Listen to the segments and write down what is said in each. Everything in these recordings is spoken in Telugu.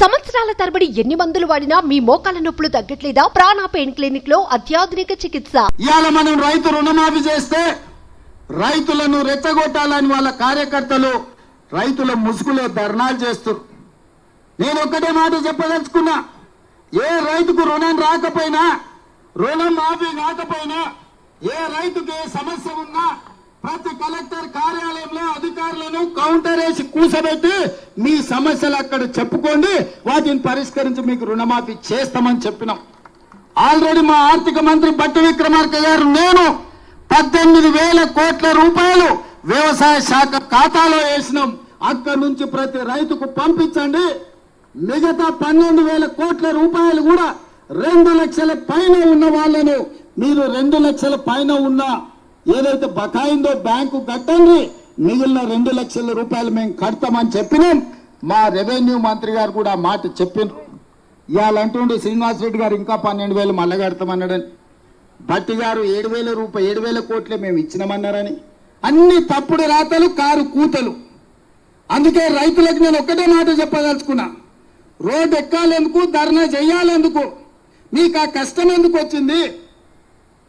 సంవత్సరాల తరబడి ఎన్ని మందులు వాడినా మీ మోకాల నొప్పులు తగ్గట్లేదా? ప్రాణ పెయిన్ క్లినిక్లో అత్యాధునిక చికిత్స. ఇవాళ మనం రైతు రుణమాఫీ చేస్తే రైతులను రెచ్చగొట్టాలని వాళ్ళ కార్యకర్తలు రైతుల ముసుగులో ధర్నాలు చేస్తారు. నేను ఒక్కటే మాట చెప్పదలుచుకున్నా ఏ రైతుకు రుణం రాకపోయినా రుణం మాఫీ కాకపోయినా ఏ రైతుకు ఏ సమస్య ఉన్నా ప్రతి కలెక్టర్ కార్యాలయంలో అధికారులను కౌంటర్ వేసి కూసబెట్టి మీ సమస్యలు అక్కడ చెప్పుకోండి వాటిని పరిష్కరించి మీకు రుణమాఫీ చేస్తామని చెప్పినాం. ఆల్రెడీ మా ఆర్థిక మంత్రి బట్టి విక్రమార్క గారు నేను పద్దెనిమిది వేల కోట్ల రూపాయలు వ్యవసాయ శాఖ ఖాతాలో వేసినాం. అక్కడి నుంచి ప్రతి రైతుకు పంపించండి. మిగతా పన్నెండు వేల కోట్ల రూపాయలు కూడా రెండు లక్షల పైన ఉన్న వాళ్ళను మీరు రెండు లక్షల పైన ఉన్న ఏదైతే బకాయిందో బ్యాంకు కట్టండి మిగిలిన రెండు లక్షల రూపాయలు మేము కడతామని చెప్పినాం. మా రెవెన్యూ మంత్రి గారు కూడా మాట చెప్పిన ఇవాళ అంటుండే శ్రీనివాస్ రెడ్డి గారు ఇంకా పన్నెండు వేలు మళ్ళా కడతామన్నాడని. భట్టి గారు ఏడు వేల రూపాయలు ఏడు వేల కోట్లే మేము ఇచ్చినామన్నారని. అన్ని తప్పుడు రాతలు కారు కూతలు. అందుకే రైతులకు నేను ఒక్కటే మాట చెప్పదలుచుకున్నా. రోడ్డు ఎక్కాలెందుకు ధర్నా చేయాలెందుకు? మీకు ఆ కష్టం ఎందుకు వచ్చింది?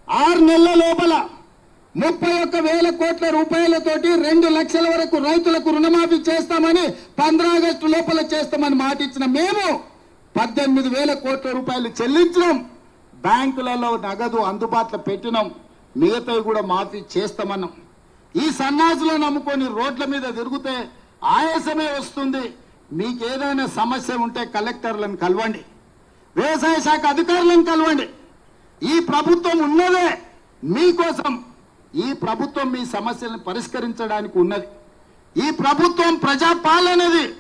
ఆరు నెలల లోపల ముప్పై ఒక్క వేల కోట్ల రూపాయలతోటి రెండు లక్షల వరకు రైతులకు రుణమాఫీ చేస్తామని పంద్రా ఆగస్టు లోపల చేస్తామని మాట ఇచ్చిన మేము పద్దెనిమిది వేల కోట్ల రూపాయలు చెల్లించడం బ్యాంకులలో నగదు అందుబాటులో పెట్టినాం. మిగతావి కూడా మాఫీ చేస్తామన్నాం. ఈ సన్నాసులు నమ్ముకొని రోడ్ల మీద తిరిగితే ఆయాసమే వస్తుంది. మీకు ఏదైనా సమస్య ఉంటే కలెక్టర్లను కలవండి. వ్యవసాయ శాఖ అధికారులను కలవండి. ఈ ప్రభుత్వం ఉన్నదే మీకోసం. ఈ ప్రభుత్వం మీ సమస్యలను పరిష్కరించడానికి ఉన్నది. ఈ ప్రభుత్వం ప్రజాపాలనది.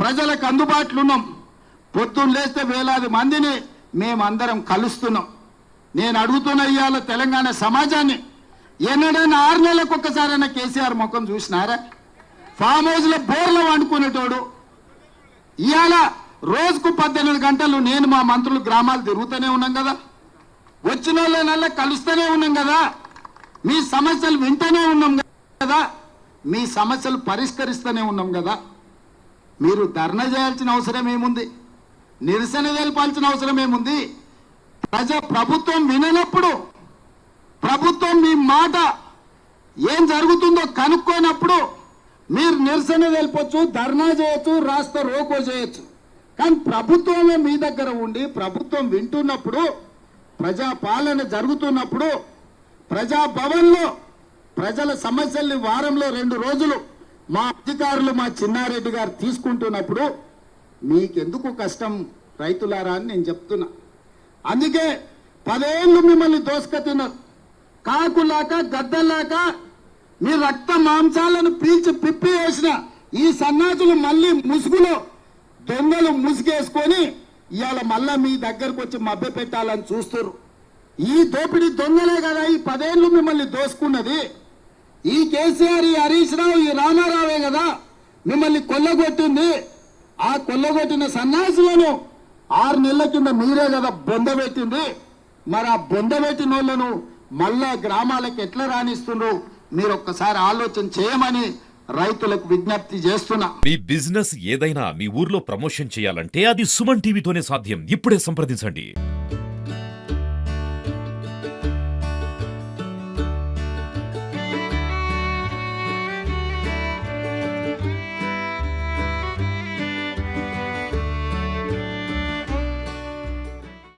ప్రజలకు అందుబాటులో ఉన్నాం పొద్దున్న లేస్తే వేలాది మందిని మేమందరం కలుస్తున్నాం. నేను అడుగుతున్న ఇవాళ తెలంగాణ సమాజాన్ని ఎన్నడైనా ఆరు నెలలకు ఒక్కసారైనా కేసీఆర్ ముఖం చూసినారా? ఫామ్ హౌస్ బోర్లు వండుకునేటోడు. ఇవాళ రోజుకు పద్దెనిమిది గంటలు నేను మా మంత్రులు గ్రామాలు తిరుగుతూనే ఉన్నాం కదా. వచ్చిన వాళ్ళనల్లా కలుస్తూనే ఉన్నాం కదా. మీ సమస్యలు వింటూనే ఉన్నాం కదా. మీ సమస్యలు పరిష్కరిస్తూనే ఉన్నాం కదా. మీరు ధర్నా చేయాల్సిన అవసరం ఏముంది? నిరసన తెలపాల్సిన అవసరం ఏముంది? ప్రజా ప్రభుత్వం విననప్పుడు ప్రభుత్వం మీ మాట ఏం జరుగుతుందో కనుక్కోనప్పుడు మీరు నిరసన తెలపొచ్చు ధర్నా చేయొచ్చు రాస్తా రోకో చేయొచ్చు. కానీ ప్రభుత్వమే మీ దగ్గర ఉండి ప్రభుత్వం వింటున్నప్పుడు ప్రజా పాలన జరుగుతున్నప్పుడు ప్రజాభవన్లో ప్రజల సమస్యల్ని వారంలో రెండు రోజులు మా అధికారులు మా చిన్నారెడ్డి గారు తీసుకుంటున్నప్పుడు మీకెందుకు కష్టం రైతులారా అని నేను చెప్తున్నా. అందుకే పదేళ్ళు మిమ్మల్ని దోసుకతిన్నారు కాకులాక గద్దలాక మీ రక్త మాంసాలను పీల్చి పిప్పి వేసిన ఈ సన్నాసులు మళ్ళీ ముసుగులో దొంగలు ముసుగేసుకొని ఇవాళ మళ్ళా మీ దగ్గరకు వచ్చి మభ్య పెట్టాలని చూస్తున్నారు ఈ దోపిడీ దొంగలే కదా ఈ పదేళ్ళు మిమ్మల్ని దోసుకున్నది. ఈ కేసీఆర్ ఈ హరీష్ రావు ఈ రామారావే కదా మిమ్మల్ని కొల్లగొట్టింది. ఆ కొల్లగొట్టిన సన్యాసులను ఆరు నెలల కింద మీరే కదా బొందబెట్టింది మరి ఆ బొందబెట్టిన వాళ్ళను మళ్ళా గ్రామాలకు ఎట్లా రాణిస్తుండ్రు? మీరు ఒక్కసారి ఆలోచన చేయమని రైతులకు విజ్ఞప్తి చేస్తున్నా. మీ బిజినెస్ ఏదైనా మీ ఊర్లో ప్రమోషన్ చేయాలంటే అది సుమన్ టీవీతోనే సాధ్యం. ఇప్పుడే సంప్రదించండి.